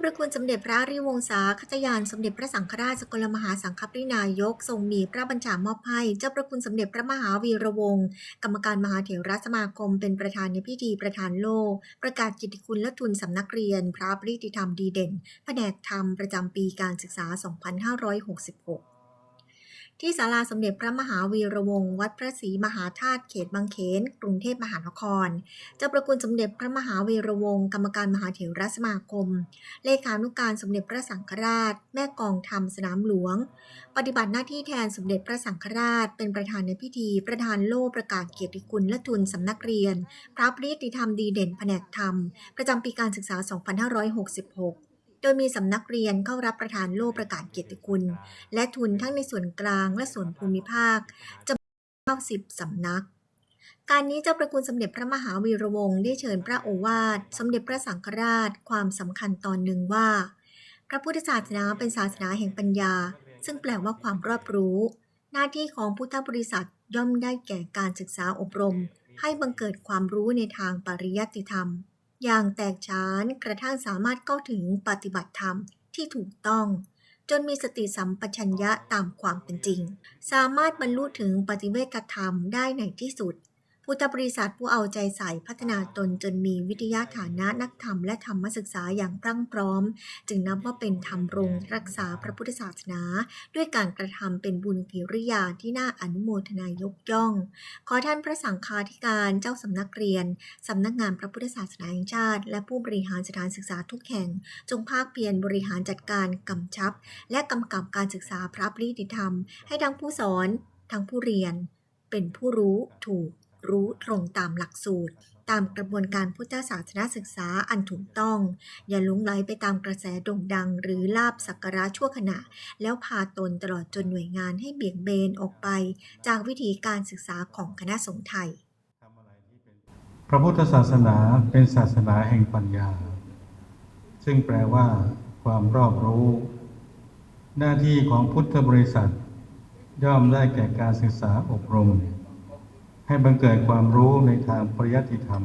พระคุณสมเด็จพระริวงศาคตยานสมเด็จพระสังฆราชสกลมหาสังฆปรินายก ทรงมีพระบัญชามอบให้เจ้าพระคุณสมเด็จพระมหาวีระวงศ์กรรมการมหาเถรสมาคม เป็นประธานในพิธีประธานโลก ประกาศกิตติคุณและทุนสำนักเรียน พระปริติธรรมดีเด่นแผนกธรรมประจำปีการศึกษา 2566 ที่ศาลาสมเด็จพระมหาวีระวงศ์วัดพระศรีมหาธาตุเขตบางเขน กรุงเทพมหานคร เจ้าประคุณสมเด็จพระมหาวีระวงศ์กรรมการมหาเถรสมาคม เลขานุการสมเด็จพระสังฆราช แม่กองธรรมสนามหลวง ปฏิบัติหน้าที่แทนสมเด็จพระสังฆราช เป็นประธานในพิธี ประธานโล่ประกาศเกียรติคุณและทุนสำนักเรียน พระปริยติธรรมดีเด่นแผนกธรรม ประจำปีการศึกษา 2566 ดยมีสำนักเรียนเข้ารับประทานโล่ประกาศเกียรติคุณ และทุนทั้งในส่วนกลางและส่วนภูมิภาคจำนวน90สำนักการนี้เจ้าประคุณสมเด็จพระมหาวีระวงศ์ได้เชิญพระโอวาทสมเด็จพระสังฆราชความสำคัญตอนหนึ่งว่า พระพุทธศาสนาเป็นศาสนาแห่งปัญญา ซึ่งแปลว่าความรอบรู้ หน้าที่ของพุทธบริษัทย่อมได้แก่การศึกษาอบรม ให้บังเกิดความรู้ในทางปริยัติธรรม อย่างแตกฉานกระทั่งสามารถเข้าถึงปฏิบัติธรรมที่ถูกต้อง จนมีสติสัมปชัญญะตามความเป็นจริง สามารถบรรลุถึงปฏิเวกธรรมได้ในที่สุด พุทธบริษัทผู้เอาใจใส่พัฒนาตนจนมีวิทยาฐานะนักธรรมและธรรมศึกษาอย่างพรั่งพร้อม จึงนับว่าเป็นธรรมรงรักษาพระพุทธศาสนา ด้วยการกระทำเป็นบุญกิริยาที่น่าอนุโมทนายกย่อง ขอท่านพระสังฆาธิการเจ้าสำนักเรียนสำนักงานพระพุทธศาสนาแห่งชาติ และผู้บริหารสถานศึกษาทุกแห่ง จงภาคเพียรบริหารจัดการกำชับ และกำกับการศึกษาพระปริติธรรม ให้ทั้งผู้สอนทั้งผู้เรียน เป็นผู้รู้ถูก รู้ตรงตามหลักสูตร ตามกระบวนการพุทธศาสนาศึกษาอันถูกต้อง อย่าหลงไหลไปตามกระแสโด่งดัง หรือลาบสักการะชั่วขณะ แล้วพาตนตลอดจนหน่วยงานให้เบี่ยงเบนออกไป จากวิธีการศึกษาของคณะสงฆ์ไทย พระพุทธศาสนาเป็นศาสนาแห่งปัญญา ซึ่งแปลว่า ความรอบรู้ หน้าที่ของพุทธบริษัทย่อมได้แก่การศึกษาอบรม ให้บังเกิดความรู้ในทางปริยัติธรรม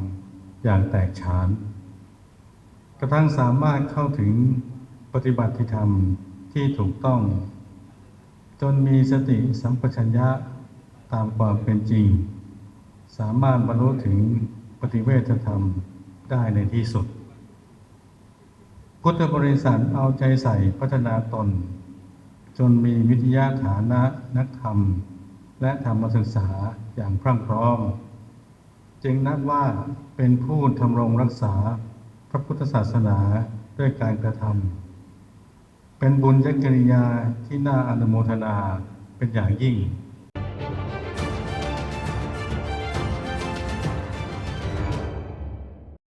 อย่างแตกฉาน กระทั่งสามารถเข้าถึงปฏิบัติธรรมที่ถูกต้อง จนมีสติสัมปชัญญะตามความเป็นจริง สามารถบรรลุถึงปฏิเวทธรรมได้ในที่สุด พุทธบริษัทเอาใจใส่พัฒนาตน จนมีวิทยาฐานะนักธรรม และธรรมศึกษาอย่างพรั่งพร้อม จึงนับว่าเป็นผู้ทำรงรักษาพระพุทธศาสนาด้วยการกระทำเป็นบุญยกิริยาที่น่าอนุโมทนาเป็นอย่างยิ่ง